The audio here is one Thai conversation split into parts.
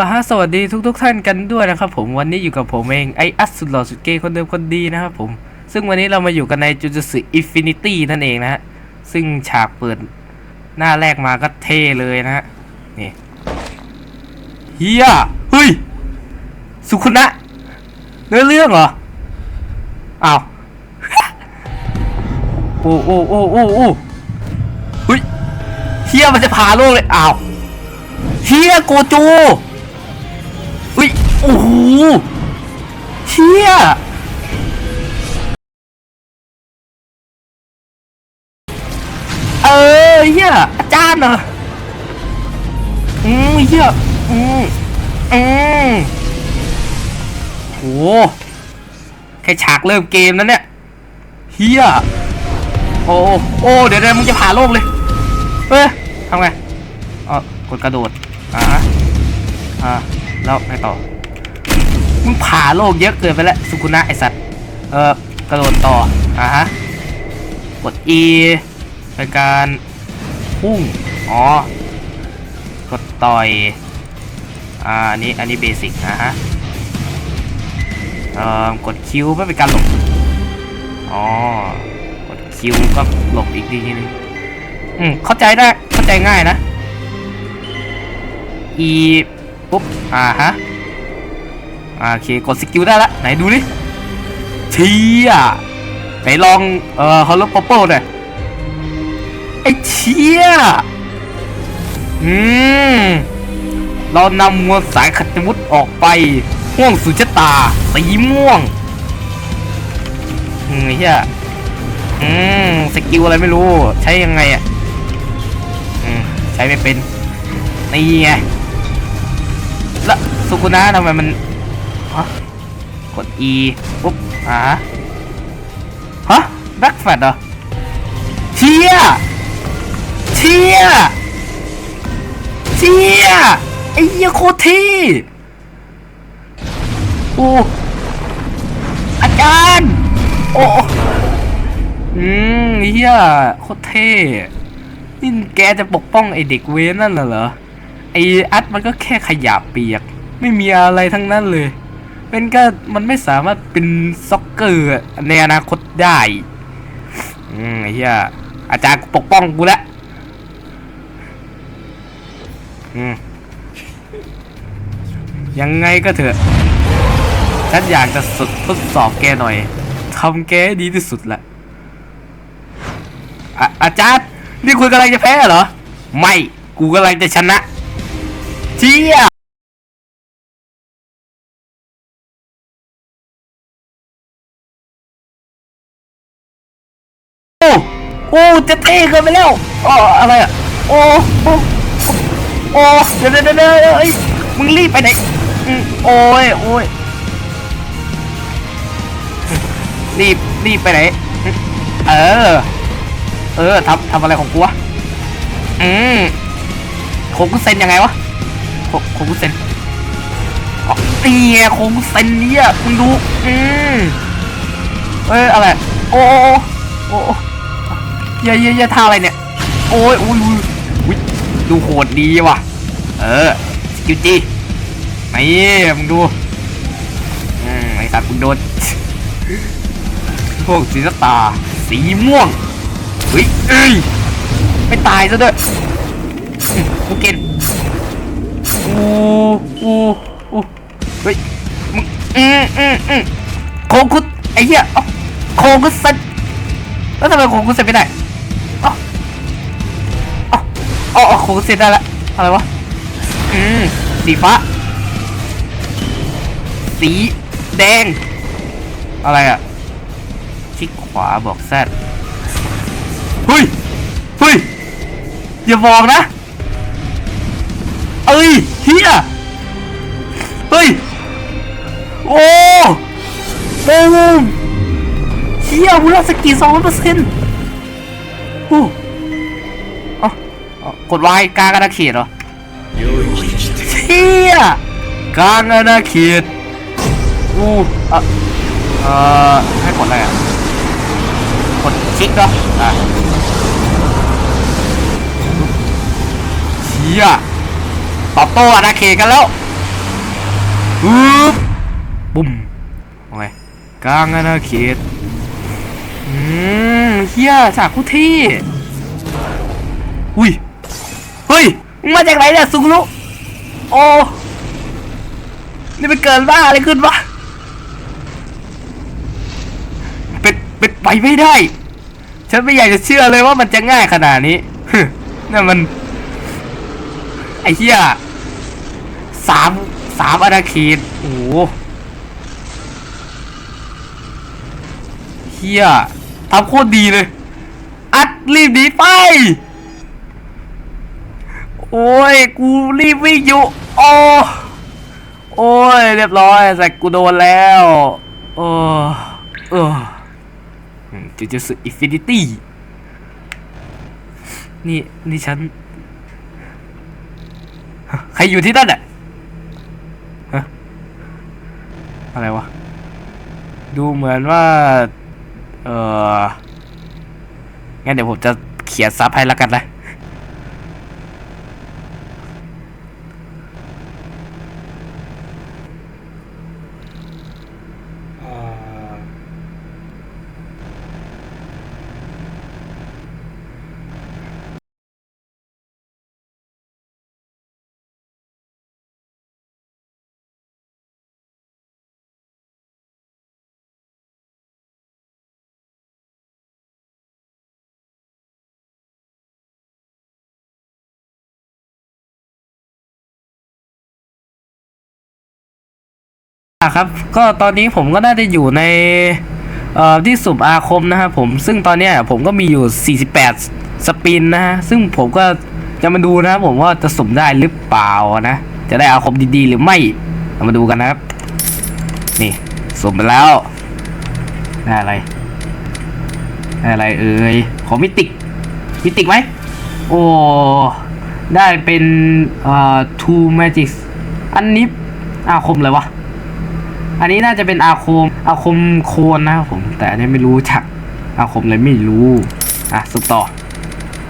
ละฮะสวัสดีทุกทท่านกันด้วยนะครับผมวันนี้อยู่กับผมเองไออัสสุดหล่อสุดเกย์คนเดิมคนดีนะครับผม ซึ่งวันนี้เรามาอยู่กันในจูจูสึอินฟินิตี้นั่นเองนะฮะซึ่งฉากเปิดหน้าแรกมาก็เท่เลยนะฮะนี่เฮียเฮ้ย สุคุณะเนื้อเรื่องเหรออ้าวโอ้โอ้โอ้โอ้โอ้เฮ้ยเฮียมันจะพาโลกเลยอ้าวเฮียโกจู อ้โอ้โหเฮียเออเฮียอาจารย์เหรออืมเฮียอืมอืมโหแค่ฉากเริ่มเกมนั้นเนี่ยเฮียโอ้โอ้เดี๋ยวเดี๋ยวมึงจะผ่าโลกเลยเฮ้ยทำไงอ๋อกดกระโดดอ่าอ่าแล้วไงต่อ มึงผ่าโลกเยอะเกินไปแล้วสุกุนะไอสัตว์ เออกระโดดต่อ อ่าฮะ กด E เป็นการพุ่ง อ๋อ กดต่อย อ่า อันนี้ อันนี้เบสิกนะฮะ เอ่อ กดคิวเพื่อเป็นการหลบ อ๋อ กดคิวก็หลบอีกทีนึง อืม เข้าใจได้ เข้าใจง่ายนะ E ปุ๊บ อ่าฮะ โอเคกดสกิลได้ละไหนดูดิเชี่ยไหนลองเอ่อฮอลโลปโป้หน่อยไอ้เชี่ยอืมเรานำมวลสายขัดวุฒออกไปห่วงสุชตา สีม่วงอืมไอ้เฮียอืมสกิลอะไรไม่รู้ ใช้ยังไงอะอืมใช้ไม่เป็นนี่ไงแล้วสุกุนะทำไมมัน กด E ปุ๊บอ่าฮะฮะแบ็คแฟดเหรอเชียเชียเชียไอ้เหี้ยโคตรเท่โอ้อาจารย์โอ้อืมไอ้เหี้ยโคตรเท่นี่แกจะปกป้องไอเด็กเวนนั่นน่ะเหรอไออัดมันก็แค่ขยะเปียก ไม่มีอะไรทั้งนั้นเลย เป็นก็มันไม่สามารถเป็นซ็อกเกอร์ในอนาคตได้ อืมเหี้ยอาจารย์ปกป้องกูแล้วอืมยังไงก็เถอะ ฉันอยากจะสุดทดสอบแกหน่อยทำแกดีที่สุดแหละอะอาจารย์ นี่คุณกำลังจะแพ้เหรอ ไม่ กูกำลังจะชนะเชี่ย อ้จะเท่เกินไปแล้วอ๋ออะไรอะโอ้โอ้โอ้เดี๋ยวเดี๋ยวเดี๋ยวเอ้ยมึงรีบไปไหนอืมโอ้ยโอ้ยรีบรีบไปไหนเออ เออทำทำอะไรของกูวะอืมโคกุเซนยังไงวะโคโคกุเซนอ๋อนี่ไงโคกุเซนเนี่ยมึงดูอืมเอ้ยอะไรโอ้โอ้โอ้ อ้เหี้ยเหี้ยเหี้ยท่าอะไรเนี่ย โอ้ยอุ้ยอุ้ยอุ้ยดูโหดดีว่ะ เออสกิลจีนี่มึงดูอืมไอ้สัตว์มึงโดนพวกสีตา สีม่วงเฮ้ยเอ้ยไม่ตายซะด้วยอืมกูเก็นอู้อู้อู้เฮ้ยมึงอืมอืมอืมโคกุไอ้เหี้ยเอ้าโคกุสันแล้วทำไมโคกุเสร็จไม่ได้ อ้าเอ๋อโคเสร็จได้ละอะไรวะ อืม สีฟ้า สีแดง อะไรอะคลิกขวาบอกแซดเฮ้ยเฮ้ย อย่าบอกนะ เอ้ยเฮียเฮ้ย โอ้โอ้เฮียมูลสกีสองเปอร์เซ็นต์โอ้ กดวายกางอาณาเขตเหรอเฮียกางอาณาเขตอู้เอ่อเอ่อให้กดอะไรอะกดคลิกเนาะอะเชี่ยตอบโต้อาณาเขตกันแล้วปึ๊บบุ้มโอเคกลางอาณาเขตอืมเฮียฉากกูเที่อุ้ย มาจากไหนเนี่ยซุงลุโอ้ นี่มันเกิดบ้าอะไรขึ้นวะ เป็นเป็นไปไม่ได้ ฉันไม่อยากจะเชื่อเลยว่ามันจะง่ายขนาดนี้นั่นมัน ไอ้เหี้ยสามสามอาณาเขตโอ้โหเหี้ยทำโคตรดีเลย อัดรีบหนีไป โอ้ย กูรีบวิ่งอยู่ โอ้โอ้ย เรียบร้อยแต่กูโดนแล้วโอ้เออจูจูสึอินฟินิตี้ นี่ นี่ฉัน ใครอยู่ที่นั่นอะฮะอะไรวะ ดูเหมือนว่า เอองั้นเดี๋ยวผมจะเขียนซับให้แล้วกันนะ ครับ ก็ตอนนี้ผมก็น่าจะอยู่ในเอ่อที่สุ่มอาคมนะครับผมซึ่งตอนเนี้ยผมก็มีอยู่ 48 สปินนะฮะซึ่งผมก็จะมาดูนะครับผมว่าจะสุ่มได้หรือเปล่านะ จะได้อาคมดีๆหรือไม่เรามาดูกันนะครับ นี่สุ่มไปแล้วได้อะไรได้อะไรเอ่ยของมิติกมิติกไหมโอ้ได้เป็นเอ่อ two magic อันนี้อาคมเลยวะ อันนี้น่าจะเป็นอาคมอาคมโคนนะครับผม แต่อันนี้ไม่รู้จักอาคมเลยไม่รู้ อะสุดต่อ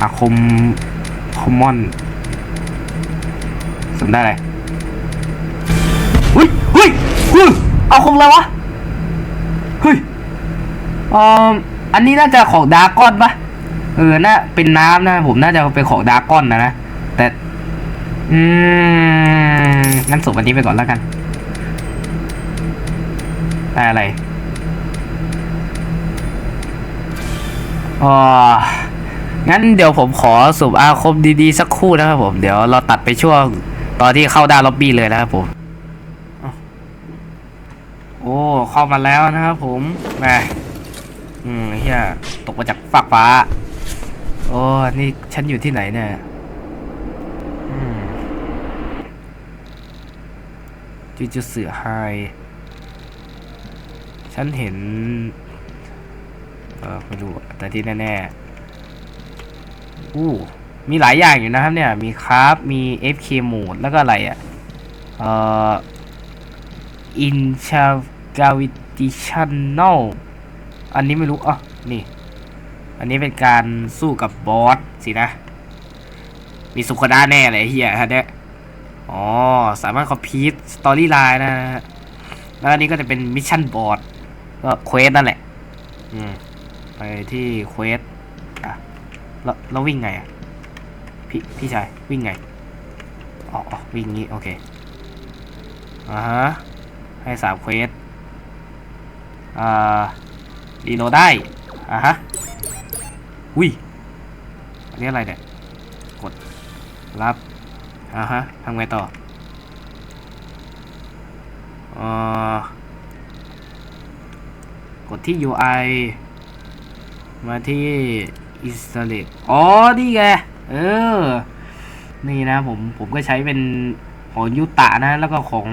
อาคมคอมมอนสมได้อะไรเฮ้ยเฮ้ยเฮ้ยอาคมอะไรวะเฮ้ยอ่ออันนี้น่าจะของดาร์กอนปะเออน่าเป็นน้ำนะ ผมน่าจะเป็นของดาร์กอนนะนะแต่ อืมงั้นส่งอันนี้ไปก่อนแล้วกัน ได้อะไรอ๋องั้นเดี๋ยวผมขอสูบอาคมดีๆ สักครู่นะครับผม เดี๋ยวเราตัดไปช่วงตอนที่เข้าด้าวล็อบบี้เลยนะครับผม โอ้เข้ามาแล้วนะครับผมแหมอืมเฮียตกมาจากฟากฟ้า โอ้นี่ฉันอยู่ที่ไหนเนี่ยอืมจูจูเสือไฮ ฉันเห็น เออไม่รู้แต่ที่แน่ๆอู้มีหลายอย่างอยู่นะครับเนี่ย มีคราฟมี FK โหมด แล้วก็อะไรอะ เอ่อ Intergravitational อันนี้ไม่รู้อะนี่ อันนี้เป็นการสู้กับบอสสินะ มีสุขดาแน่เลยเฮียฮะเนี่ยอ๋อ สามารถคอมพิวต์สตอรี่ไลน์นะฮะแล้วอันนี้ก็จะเป็นมิชชั่นบอร์ด ก็เควสนั่นแหละ อืม ไปที่เควสอะแล้วแล้ววิ่งไงอะ พี่พี่ชายวิ่งไงอ๋ออ๋อวิ่งงี้ โอเค อ่าฮะ ให้สามเควส อ่ารีโหลดได้ อ่าฮะอุ้ยอันนี้อะไรเนี่ย กด รับ อ่าฮะทำไงต่ออ่า กดที่ UI มาที่ install อ๋อ นี่ไง เออ นี่นะผม ผมก็ใช้เป็นของยูตะนะ แล้วก็ของ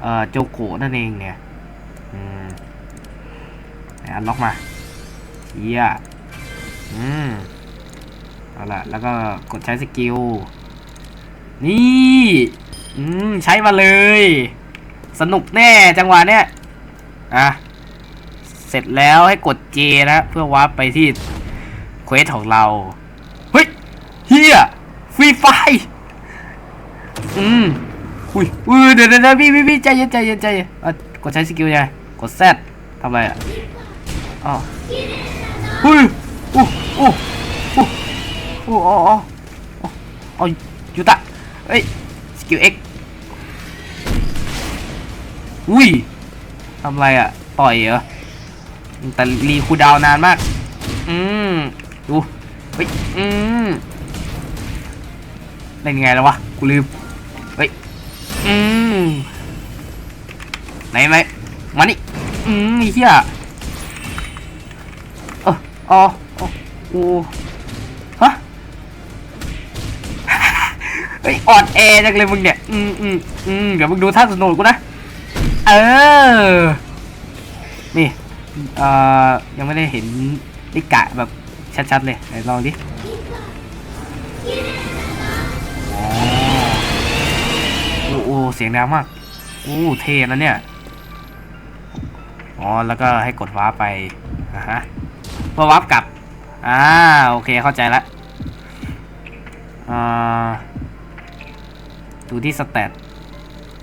เอ่อ โจโกนั่นเองเนี่ยอืมอันล็อกมาเชียอืม เอาละแล้วก็กดใช้สกิล นี่ อืม ใช้มาเลย สนุกแน่จังหวะเนี้ย อะ สร็จแล้วให้กด J นะเพื่อวาร์ปไปที่เควสของเรา เฮ้ยเฮียฟรีไฟอืมอุ้ยอุ้ยเดี๋ยวเดี๋ยวพี่พี่พี่ใจเย็นใจเย็นใจเย็นอะกดใช้สกิลยังไงกดแซดทำอะไรอะอ๋ออุ้ยอู้อู้อู้อู้อ๋ออ๋ออ๋ออ๋อยูตะเอ้ยสกิลเอ็กอุ้ยทำไรอะ ต่อยเหรอ แต่รีคูดาวนานมาก อืมดูเฮ้ยอืมเล่นยังไงแล้ววะ กูลืม เฮ้ย อืมไหนไหนมานี่ อืมไอ้เหี้ยเอออ๋ออ๋อโอ้ฮะเฮ้ยอ่อนแอจังเลยมึงเนี่ย อืมอืมอืมเดี๋ยวมึงดูท่าสนุกกูนะ เออ เอ่อยังไม่ได้เห็นนิกะแบบชัดๆเลยไหนลองดิโอ้โอ้เสียงดังมากโอ้เท่นะเนี่ยอ๋อแล้วก็ให้กดวาร์ปไปอะฮะเพอวาร์ปกลับอ่าโอเคเข้าใจละอ่าดูที่สแตท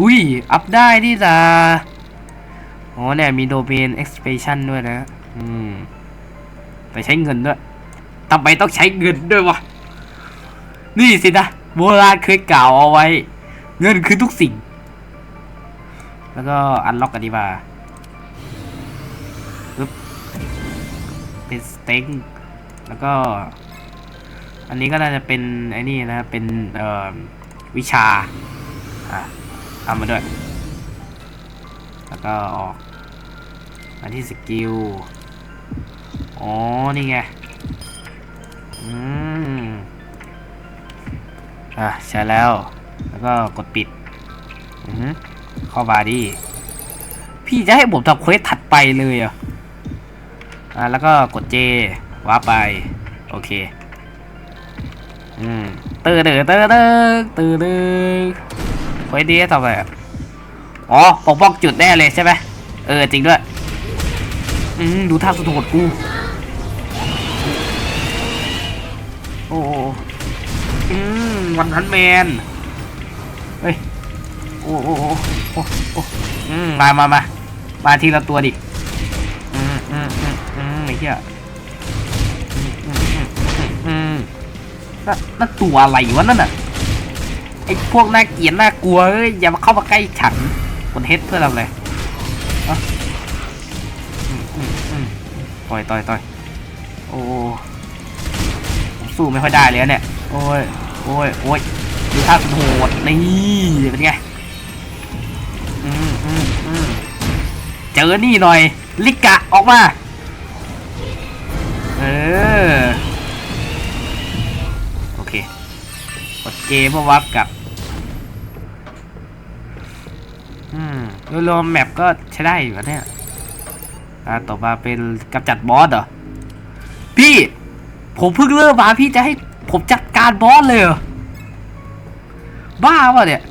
อุ้ยอัพได้นี่จ้า อ๋อเนี่ยมีโดเมน expansion ด้วยนะ อืม ไปใช้เงินด้วยทำไมต้องใช้เงินด้วยวะ นี่สินะโบราณเคยกล่าวเอาไว้ เงินคือทุกสิ่ง แล้วก็อันล็อกกันดีกว่าปึ๊บเป็นสเต็งแล้วก็ อันนี้ก็น่าจะเป็นไอ้นี่นะ เป็นเอ่อวิชา อะทำมาด้วย แล้วก็ออกอันที่สกิล อ๋อ นี่ไง อืม อะ ใช่แล้ว แล้วก็กดปิด อือเข้าบาร์ดี้พี่จะให้ผมทำเควสถัดไปเลยเหรอะอะ แล้วก็กดเจว้าไป โอเค อืมเตือเตือเตือเตือเตือเตือเควสดีทำอะไรอะ อ๋อปกป้องจุดแน่เลยใช่ไหมเออจริงด้วย อืมดูท่าสุดโหดกู โอ้อืมวันพันแมน เฮ้ย โอ้โอ้โอ้โอ้โอ้อืมมามามามาทีละตัวดิ อืมอืมอืมอืมไอ้เหี้ยอืมอืมอือนั่นนั่นตัวอะไรวะนั่นน่ะไอ้พวกน่าเกลียดน่ากลัวเอ้ยอย่ามาเข้ามาใกล้ฉัน บนเฮดเพื่อทำอะไรอะอืมอืมอืมต่อยต่อยต่อยโอ้ผมสู้ไม่ค่อยได้เลยเนี่ย โอ้ย โอ้ย โอ้ยดูท่าสุดโหดนี่เป็นไงเจอนี่หน่อย ลิกะออกมา เออ โอเค กดเกมเพื่อวับกับ อืม รวมแมปก็ใช้ได้อยู่นะเนี่ยต่อมาเป็นกำจัดบอสเหรอ พี่ ผมเพิ่งเริ่มมาพี่จะให้ผมจัดการบอสเลยเหรอ บ้าเปล่ะเนี่ย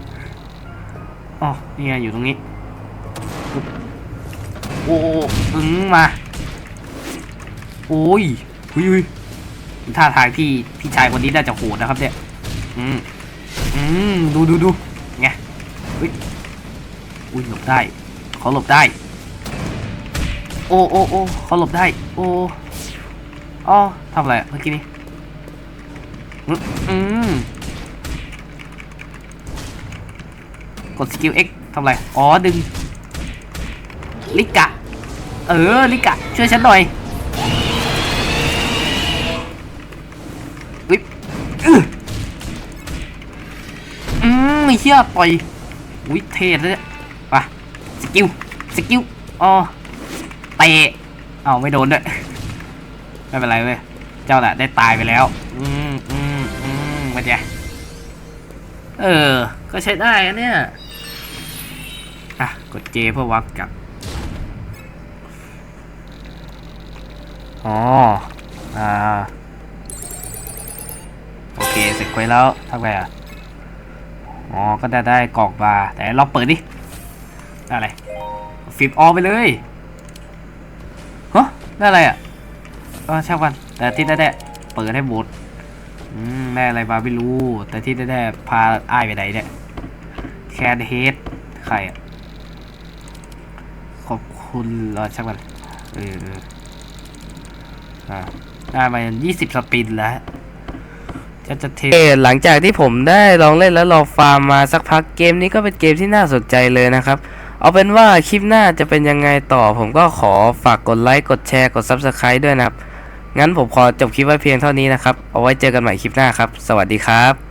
อ๋อนี่ไงอยู่ตรงนี้ โอ้อึ้งมา โอ้ยหุยหุยท่าทางพี่ พี่ชายคนนี้น่าจะโหดนะครับเนี่ย อืม อืม ดูดูดูไงอุ้ย อุ้ยหลบได้เขาหลบได้ โอ้โอ้โอ้เขาหลบได้ โอ้อ๋อทำอะไรเมื่อกี้นี้อืมอืมกดสกิล X ทำอะไร อ๋อ ดึง ลิกะ เออ ลิกะ ช่วยฉันหน่อยวิบอืมไม่เชื่อปล่อยอุ้ยเท่เลย กิลสกิลอ๋อเตะเอาไม่โดนด้วย ไม่เป็นไรเว้ยเจ้าน่ะได้ตายไปแล้ว อืมอืมอืมมาจ้ะเออ ก็ใช้ได้อะเนี่ย อะ กดเจเพื่อวับกลับอ๋อ อ่า โอเค เสร็จคุยแล้วทำไงอะ อ๋อ ก็ได้ได้กอกมาแต่เราเปิดดิ อะไร ฟิปออไปเลยฮะได้อะไรอะก็ช่างมันแต่ที่ได้ๆเปิดให้หมดอืมได้อะไรมาไม่รู้ แต่ที่ได้ๆพาอ้ายไปไหนเนี่ยโอเค can head ใครอะ ขอบคุณรอชักมันเออเอออ่าได้มายี่สิบสปินแล้วจะจะเทหลังจากที่ผมได้ลองเล่นแล้วลองฟาร์มมาสักพักเกมนี้ก็เป็นเกมที่น่าสนใจเลยนะครับ เอาเป็นว่าคลิปหน้าจะเป็นยังไงต่อ ผมก็ขอฝากกดไลค์กดแชร์กด Subscribe ด้วยนะครับ งั้นผมขอจบคลิปไว้เพียงเท่านี้นะครับ เอาไว้เจอกันใหม่คลิปหน้าครับ สวัสดีครับ